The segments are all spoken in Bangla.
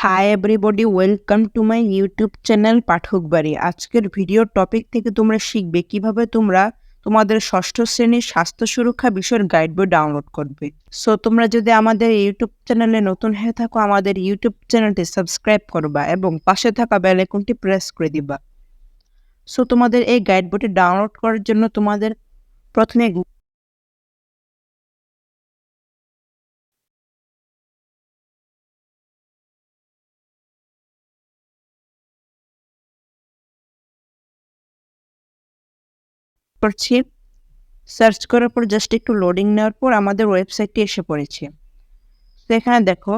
Hi everybody welcome to my YouTube channel Pathak Bari আজকের ভিডিও টপিক থেকে তোমরা শিখবে কীভাবে তোমরা তোমাদের ষষ্ঠ শ্রেণির স্বাস্থ্য সুরক্ষা বিষয়ের গাইড বই ডাউনলোড করবে। সো তোমরা যদি আমাদের ইউটিউব চ্যানেলে নতুন হয়ে থাকো, আমাদের ইউটিউব চ্যানেলটি সাবস্ক্রাইব করবা এবং পাশে থাকা বেল আইকনটি প্রেস করে দিবা। সো তোমাদের এই গাইড বইটি ডাউনলোড করার জন্য তোমাদের প্রথমে করছি সার্চ করার পর জাস্ট একটু লোডিং নেওয়ার পর আমাদের ওয়েবসাইটটি এসে পড়েছে। তো এখানে দেখো,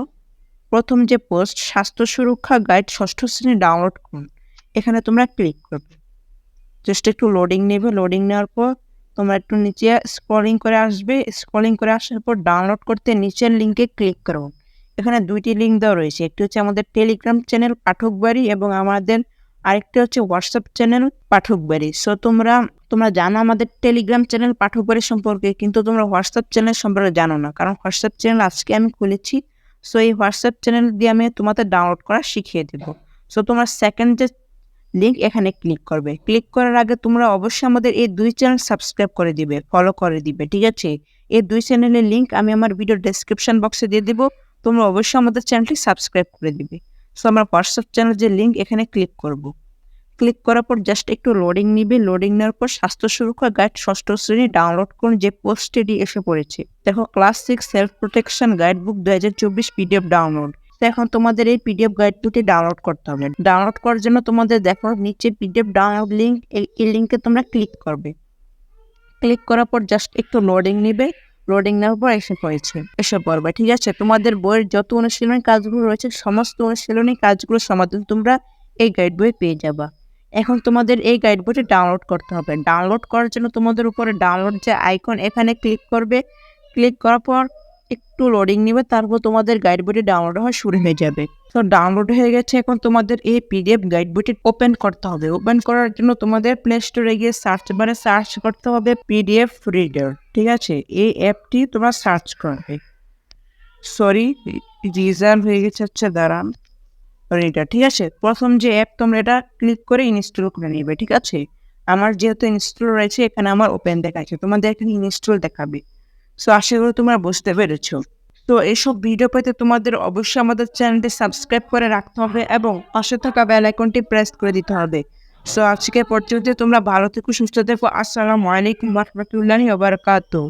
প্রথম যে পোস্ট স্বাস্থ্য সুরক্ষা গাইড ষষ্ঠ শ্রেণি ডাউনলোড করুন। এখানে তোমরা ক্লিক করবে। জাস্ট একটু লোডিং নেবে লোডিং নেওয়ার পর তোমরা একটু নিচে স্ক্রলিং করে আসবে। স্ক্রলিং করে আসার পর ডাউনলোড করতে নিচের লিঙ্কে ক্লিক করো। এখানে দুইটি লিঙ্ক দেওয়া রয়েছে। একটি হচ্ছে আমাদের টেলিগ্রাম চ্যানেল পাঠক বাড়ি এবং আমাদের আরেকটি হচ্ছে হোয়াটসঅ্যাপ চ্যানেল পাঠক বাড়ি। সো তোমরা তোমরা জানো আমাদের টেলিগ্রাম চ্যানেল পাঠক বাড়ি সম্পর্কে, কিন্তু তোমরা হোয়াটসঅ্যাপ চ্যানেল সম্পর্কে জানো না, কারণ হোয়াটসঅ্যাপ চ্যানেল আজকে আমি খুলেছি। সো এই হোয়াটসঅ্যাপ চ্যানেল দিয়ে আমি তোমাদের ডাউনলোড করা শিখিয়ে দেবো। সো তোমরা সেকেন্ড যে লিঙ্ক এখানে ক্লিক করবে। ক্লিক করার আগে তোমরা অবশ্যই আমাদের এই দুই চ্যানেল সাবস্ক্রাইব করে দিবে ফলো করে দিবে, ঠিক আছে? এই দুই চ্যানেলের লিঙ্ক আমি আমার ভিডিও ডেসক্রিপশন বক্সে দিয়ে দেবো। তোমরা অবশ্যই আমাদের চ্যানেলটি সাবস্ক্রাইব করে দিবে। সো আমরা হোয়াটসঅ্যাপ চ্যানেল যে লিঙ্ক এখানে ক্লিক করব। ক্লিক করার পর জাস্ট একটু লোডিং নিবে। লোডিং নেওয়ার পর স্বাস্থ্য সুরক্ষা গাইড ষষ্ঠ শ্রেণি ডাউনলোড করুন যে পোস্টটি এসে পড়েছে। দেখো class six self protection guide book দু হাজার চব্বিশ পিডিএফ ডাউনলোড তো এখন তোমাদের এই পিডিএফ গাইড দুটি ডাউনলোড করতে হবে। ডাউনলোড করার জন্য তোমাদের দেখো, নিচে পিডিএফ ডাউনলোড লিঙ্ক এই লিঙ্কে তোমরা ক্লিক করবে। ক্লিক করার পর জাস্ট একটু লোডিং নিবে। লোডিং নেওয়ার পর এসে পড়েছে এসে পড়বে ঠিক আছে? তোমাদের বইয়ের যত অনুশীলনী কাজগুলো রয়েছে, সমস্ত অনুশীলনী কাজগুলো সমাধান তোমরা এই গাইড বই পেয়ে যাবা। এখন তোমাদের এই গাইড বইটি ডাউনলোড করতে হবে। ডাউনলোড করার জন্য তোমাদের উপরে ডাউনলোড যে আইকন এখানে ক্লিক করবে। ক্লিক করার পর একটু লোডিং নেবে, তারপর তোমাদের গাইড বইটি ডাউনলোড হওয়া শুরু হয়ে যাবে। তো ডাউনলোড হয়ে গেছে, এখন তোমাদের এই পিডিএফ গাইড বইটি ওপেন করতে হবে। ওপেন করার জন্য তোমাদের প্লে স্টোরে গিয়ে সার্চ বারে সার্চ করতে হবে পিডিএফ রিডার ঠিক আছে? এই অ্যাপটি তোমরা সার্চ করবে। সরি রিজার্ভ হয়ে গেছে হচ্ছে দাঁড়ান রিডার ঠিক আছে? প্রথম যে অ্যাপ তোমরা এটা ক্লিক করে ইনস্টল করে নিবে, ঠিক আছে? আমার যেহেতু ইনস্টল রয়েছে, এখানে আমার ওপেন দেখাচ্ছে তোমাদের এখানে ইনস্টল দেখাবে। সো আশা করি তোমরা বুঝতে পেরেছ। তো এইসব ভিডিও পেতে তোমাদের অবশ্যই আমাদের চ্যানেলটি সাবস্ক্রাইব করে রাখতে হবে এবং পাশে থাকা বেল আইকনটি প্রেস করে দিতে হবে। সো আজকে পর্যন্ত তোমরা ভালো থেকো, সুস্থ থেকো। আসসালামু আলাইকুম রহমতুল্লাহি ওবারাকাতুহ